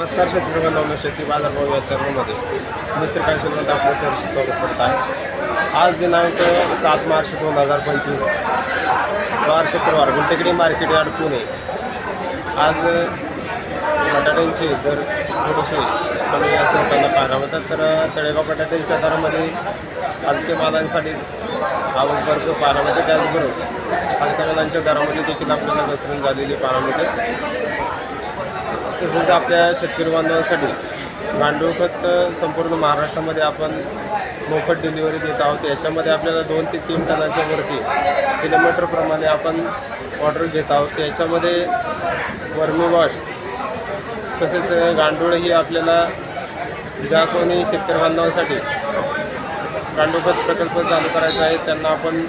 नमस्कार शेतकरी बांधवांनो शेती बाजारभाव या चॅनलमध्ये. मी श्रीकांत शिल्पत आपलं सर्व स्वागत करत आहे. आज दिनांक सात मार्च दोन हजार पंचवीस. वार शुक्रवार गुंटेकडी मार्केट यार्ड पुणे. आज बटाट्यांचे दर थोडेसे कमी जास्त होताना पाहायला मिळतात तर तळेगाव बटाट्यांच्या दरामध्ये हलके मालांसाठी आवक वर्ग पाहायला मिळते त्याचबरोबर हलक्या मालांच्या दरामध्ये देखील आपल्याला घसरून झालेली पाहायला मिळते. तसेच आपल्या शेतकरी बांधवांसाठी गांडूळ खत संपूर्ण महाराष्ट्रामध्ये आपण मोफत डिलिव्हरी देत आहोत. याच्यामध्ये आपल्याला दोन ते तीन टनाच्या वरती किलोमीटरप्रमाणे आपण ऑर्डर घेत आहोत. याच्यामध्ये वर्मी वॉश तसेच गांडूळ ही आपल्याला ज्या कोणी शेतकरी बांधवांसाठी गांडूळ खत प्रकल्प चालू करायचा आहे त्यांना आपण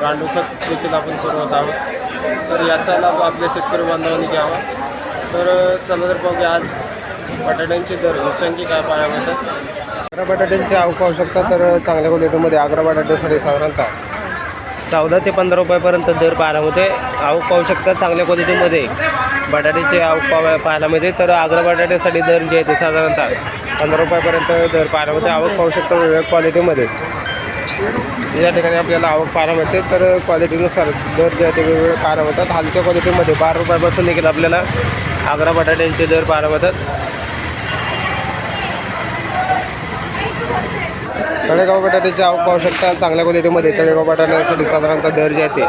गांडूखत देखील आपण पुरवत आहोत. तर याचा लाभ आपल्या शेतकरी बांधवांनी घ्यावा. तर चला तर पाहू की आज बटाट्यांचे दर उच्चांकी काय पाहायला मिळतात आग्रा बटाट्यांची आवक पाहू शकता तर चांगल्या क्वालिटीमध्ये आग्रा बटाट्यासाठी साधारणतः चौदा ते पंधरा रुपयापर्यंत दर पाहायला मिळते. आवक पाहू शकता चांगल्या क्वालिटीमध्ये बटाट्याची आवक पाव पाहायला मिळते. तर आग्रा बटाट्यासाठी दर जे आहे ते साधारणतः पंधरा रुपयापर्यंत दर पाहायला मिळते. आवक पाहू शकता वेगवेगळ्या क्वालिटीमध्ये. या ठिकाणी आपल्याला आवक पाहायला मिळते. तर क्वालिटीनुसार दर जे आहे ते वेगवेगळे पाहायला मिळतात. हलक्या क्वालिटीमध्ये बारा रुपयापासून देखील आपल्याला आग्रा बटाट्यांचे दर पाहायला मिळतात तळेगाव बटाट्याची आवक पाहू शकता चांगल्या क्वालिटीमध्ये तळेगाव बटाट्यासाठी साधारणतः दर जे आहे ते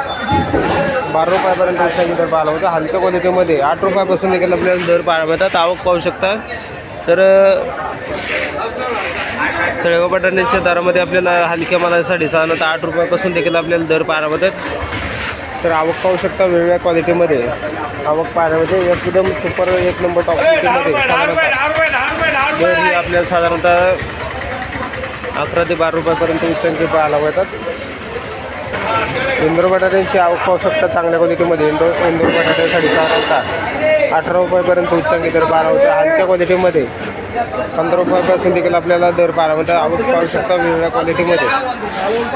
बारा रुपयापर्यंत दर पाहायला होतं. हलक्या क्वालिटीमध्ये आठ रुपयापासून देखील आपल्याला दर पाहायला मिळतात आवक पाहू शकता. तर तळेगाव बटाट्याच्या दरामध्ये आपल्याला हलक्या मालासाठी साधारणतः आठ रुपयापासून देखील आपल्याला दर पाहायला मिळतात तर आवक पाहू शकता वेगवेगळ्या क्वालिटीमध्ये. आवक पाहायला मिळते एकदम सुपर एक नंबर टॉप क्वालिटीमध्ये दर ही आपल्याला साधारणतः अकरा ते बारा रुपयापर्यंत उच्चांकी पाहायला मिळतात. इंदोर बटाट्यांची आवक पाहू शकता चांगल्या क्वालिटीमध्ये. इंडो इंदोर बटाट्यासाठी साधारणतः अठरा रुपयापर्यंत उच्चांकी दर पाहायला होता. हलक्या क्वालिटीमध्ये. पंधरा रुपयापासून देखील आपल्याला दर बारामध्ये आवक पाहू शकता वेगवेगळ्या क्वालिटीमध्ये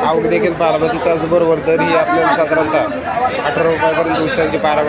आवक देखील पाहायला त्याचबरोबर दर ही आपल्याला साधारणतः अठरा रुपयापर्यंत उच्चांची पाहायला